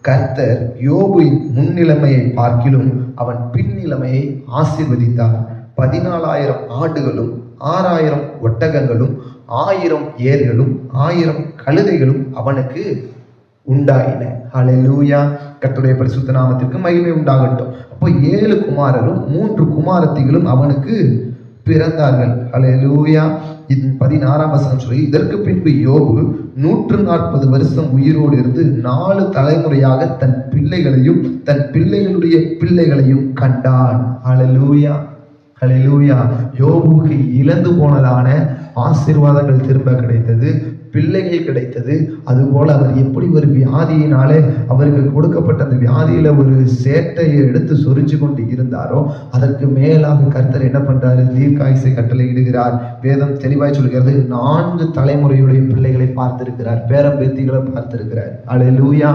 கர்த்தர் யோபுவின் முன்னிலைமையை பார்க்கிலும் அவன் பின்னிலைமையை ஆசிர்வதித்தார். பதினாலாயிரம் ஆடுகளும் ஆறாயிரம் ஒட்டகங்களும் ஆயிரம் ஏர்களும் ஆயிரம் கழுதைகளும் அவனுக்கு உண்டாயின. அலலூயா கத்துடைய பரிசுத்த நாமத்திற்கு மகிமை உண்டாகட்டும். அப்போ ஏழு குமாரரும் மூன்று குமாரத்திகளும் அவனுக்கு பிறந்தார்கள். அலையலூயா இது பதினாறாம் வசனம் சொல்லி இதற்கு பின்பு யோபு நூற்று நாற்பது வருஷம் உயிரோடு இருந்து நாலு தலைமுறையாக தன் பிள்ளைகளையும் தன் பிள்ளைகளுடைய பிள்ளைகளையும் கண்டான். அலலூயா அலலூயா யோபுக்கு இழந்து போனதான ஆசீர்வாதங்கள் திரும்ப கிடைத்தது பிள்ளைகள் கிடைத்தது. அதுபோல் அவர் எப்படி ஒரு வியாதியினாலே அவருக்கு கொடுக்கப்பட்ட அந்த வியாதியில் ஒரு சேட்டையை எடுத்து சொரிச்சு கொண்டு இருந்தாரோ அதற்கு மேலாக கர்த்தர் என்ன பண்ணுறாரு தீர்க்காயுசை கட்டளை இடுகிறார் வேதம் தெளிவாய் சொல்கிறது நான்கு தலைமுறையுடைய பிள்ளைகளை பார்த்திருக்கிறார். பேரம்பேத்திகளை பார்த்திருக்கிறார். லூயா